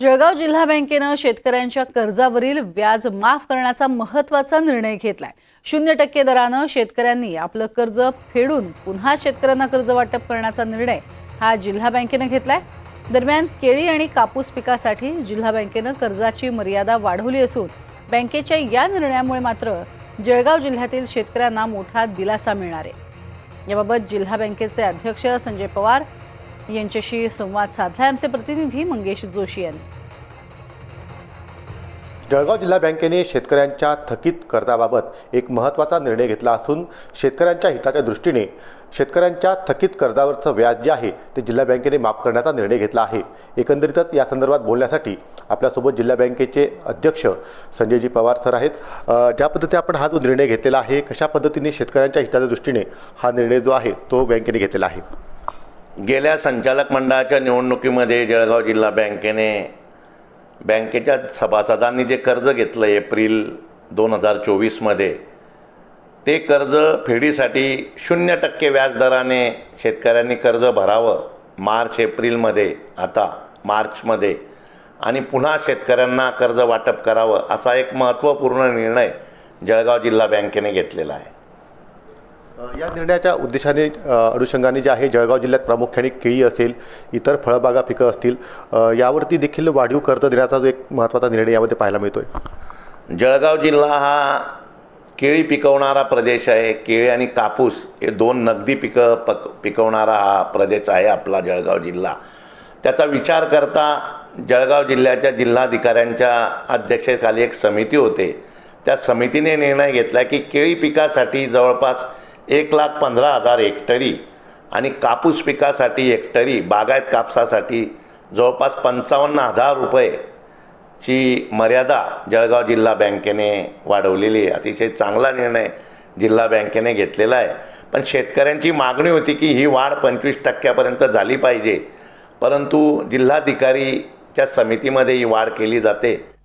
जळगाव जिल्हा बँकेनं शेतकऱ्यांच्या कर्जावरील व्याज माफ करण्याचा महत्त्वाचा निर्णय घेतलाय. शून्य टक्के दरानं शेतकऱ्यांनी आपलं कर्ज फेडून पुन्हा शेतकऱ्यांना कर्ज वाटप करण्याचा निर्णय हा जिल्हा बँकेनं घेतलाय. दरम्यान केळी आणि कापूस पिकासाठी जिल्हा बँकेनं कर्जाची मर्यादा वाढवली असून बँकेच्या या निर्णयामुळे मात्र जळगाव जिल्ह्यातील शेतकऱ्यांना मोठा दिलासा मिळणार आहे. याबाबत जिल्हा बँकेचे अध्यक्ष संजय पवार यांच्याशी संवाद साधला. आमचे प्रतिनिधी मंगेश जोशी यांनी. जळगाव जिल्हा बँकेने शेतकऱ्यांच्या थकीत कर्जाबाबत एक महत्त्वाचा निर्णय घेतला असून शेतकऱ्यांच्या हिताच्या दृष्टीने शेतकऱ्यांच्या थकीत कर्जावरचं व्याज जे आहे ते जिल्हा बँकेने माफ करण्याचा निर्णय घेतला आहे. एकंदरीतच या संदर्भात बोलण्यासाठी आपल्यासोबत जिल्हा बँकेचे अध्यक्ष संजयजी पवार सर आहेत. ज्या पद्धतीने आपण हा जो निर्णय घेतलेला आहे कशा पद्धतीने शेतकऱ्यांच्या हिताच्या दृष्टीने हा निर्णय जो आहे तो बँकेने घेतलेला आहे? गेल्या संचालक मंडळाच्या निवडणुकीमध्ये जळगाव जिल्हा बँकेने बँकेच्या सभासदांनी जे कर्ज घेतलं एप्रिल दोन हजार चोवीसमध्ये ते कर्ज फेडीसाठी शून्य टक्के व्याजदराने शेतकऱ्यांनी कर्ज भरावं मार्च एप्रिलमध्ये आता मार्चमध्ये आणि पुन्हा शेतकऱ्यांना कर्ज वाटप करावं असा एक महत्त्वपूर्ण निर्णय जळगाव जिल्हा बँकेने घेतलेला आहे. या निर्णयाच्या उद्देशाने अनुषंगाने जे आहे जळगाव जिल्ह्यात प्रामुख्याने केळी असेल इतर फळबागा पिकं असतील यावरती देखील वाढीव कर्ज देण्याचा जो एक महत्त्वाचा निर्णय यामध्ये पाहायला मिळतोय. जळगाव जिल्हा हा केळी पिकवणारा प्रदेश आहे. केळी आणि कापूस हे दोन नगदी पिकं पक पिकवणारा हा प्रदेश आहे आपला जळगाव जिल्हा. त्याचा विचार करता जळगाव जिल्ह्याच्या जिल्हाधिकाऱ्यांच्या अध्यक्षतेखाली एक समिती होते. त्या समितीने निर्णय घेतला की केळी पिकासाठी जवळपास एक लाख पंधरा हजार हेक्टरी आणि कापूस पिकासाठी हेक्टरी बागायत कापसासाठी जवळपास पंचावन्न हजार रुपये ची मर्यादा जळगाव जिल्हा बँकेने वाढवलेली आहे. अतिशय चांगला निर्णय जिल्हा बँकेने घेतलेला आहे. पण शेतकऱ्यांची मागणी होती की ही वाढ पंचवीस टक्क्यापर्यंत झाली पाहिजे. परंतु जिल्हाधिकारीच्या समितीमध्ये ही वाढ केली जाते.